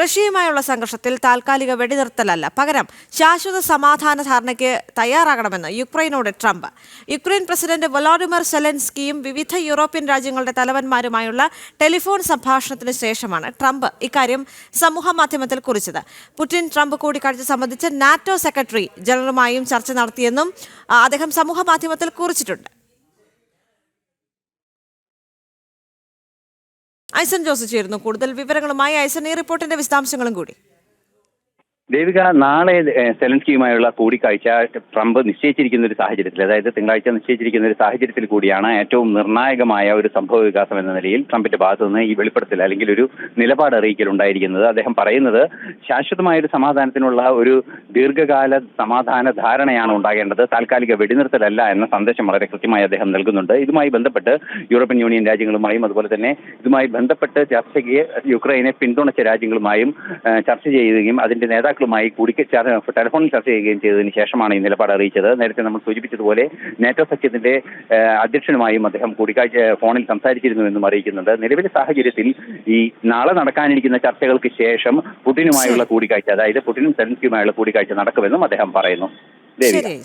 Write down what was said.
റഷ്യയുമായുള്ള സംഘർഷത്തിൽ താൽക്കാലിക വെടിനിർത്തലല്ല. പകരം ശാശ്വത സമാധാന ധാരണയ്ക്ക് തയ്യാറാകണമെന്ന് യുക്രൈനോട് ട്രംപ്. യുക്രൈൻ പ്രസിഡന്റ് വൊളോഡിമർ സെലൻസ്കിയും വിവിധ യൂറോപ്യൻ രാജ്യങ്ങളുടെ തലവന്മാരുമായുള്ള ടെലിഫോൺ സംഭാഷണത്തിന് ശേഷമാണ് ട്രംപ് ഇക്കാര്യം സമൂഹ മാധ്യമത്തിൽ കുറിച്ചത്. പുടിൻ ട്രംപ് കൂടിക്കാഴ്ച സംബന്ധിച്ച് നാറ്റോ സെക്രട്ടറി ജനറലുമായും ചർച്ച നടത്തിയെന്നും അദ്ദേഹം സമൂഹ മാധ്യമത്തിൽ കുറിച്ചിട്ടുണ്ട്. ഐസൻ ജോസ് ചേരുന്നു. കൂടുതൽ വിവരങ്ങളുമായി ഐസൻ ഈ റിപ്പോർട്ടിന്റെ വിശദാംശങ്ങളും കൂടി. ദേവിക നാളെ സെലൻസ്കിയുമായുള്ള കൂടിക്കാഴ്ച ട്രംപ് നിശ്ചയിച്ചിരിക്കുന്ന ഒരു സാഹചര്യത്തിൽ അതായത് തിങ്കളാഴ്ച നിശ്ചയിച്ചിരിക്കുന്ന ഒരു സാഹചര്യത്തിൽ കൂടിയാണ് ഏറ്റവും നിർണായകമായ ഒരു സംഭവ വികാസം എന്ന നിലയിൽ ട്രംപിന്റെ ഭാഗത്തു നിന്ന് ഈ വെളിപ്പെടുത്തൽ അല്ലെങ്കിൽ ഒരു നിലപാട് അറിയിക്കൽ ഉണ്ടായിരിക്കുന്നത്. അദ്ദേഹം പറയുന്നത് ശാശ്വതമായ ഒരു സമാധാനത്തിനുള്ള ഒരു ദീർഘകാല സമാധാന ധാരണയാണ് ഉണ്ടാകേണ്ടത്. താൽക്കാലിക വെടിനിർത്തലല്ല എന്ന സന്ദേശം വളരെ കൃത്യമായി അദ്ദേഹം നൽകുന്നുണ്ട്. ഇതുമായി ബന്ധപ്പെട്ട് യൂറോപ്യൻ യൂണിയൻ രാജ്യങ്ങളുമായും അതുപോലെ തന്നെ ഇതുമായി ബന്ധപ്പെട്ട് ചർച്ചയ്ക്ക് യുക്രൈനെ പിന്തുണച്ച രാജ്യങ്ങളുമായും ചർച്ച ചെയ്യുകയും അതിന്റെ നേതാക്കളുമായി കൂടിക്ക ടെലിഫോണിൽ ചർച്ച ചെയ്യുകയും ചെയ്തതിന് ശേഷമാണ് ഈ നിലപാട് അറിയിച്ചത്. നേരത്തെ നമ്മൾ സൂചിപ്പിച്ചതുപോലെ നേറ്റോ സഖ്യത്തിന്റെ അധ്യക്ഷനുമായും അദ്ദേഹം കൂടിക്കാഴ്ച ഫോണിൽ സംസാരിച്ചിരുന്നു എന്നും അറിയിക്കുന്നുണ്ട്. നിലവിലെ സാഹചര്യത്തിൽ ഈ നാളെ നടക്കാനിരിക്കുന്ന ചർച്ചകൾക്ക് ശേഷം പുടിനുമായുള്ള കൂടിക്കാഴ്ച അതായത് പുടിനും സെലൻസ്കിയുമായുള്ള കൂടിക്കാഴ്ച നടക്കുമെന്നും അദ്ദേഹം പറയുന്നു. ശരി.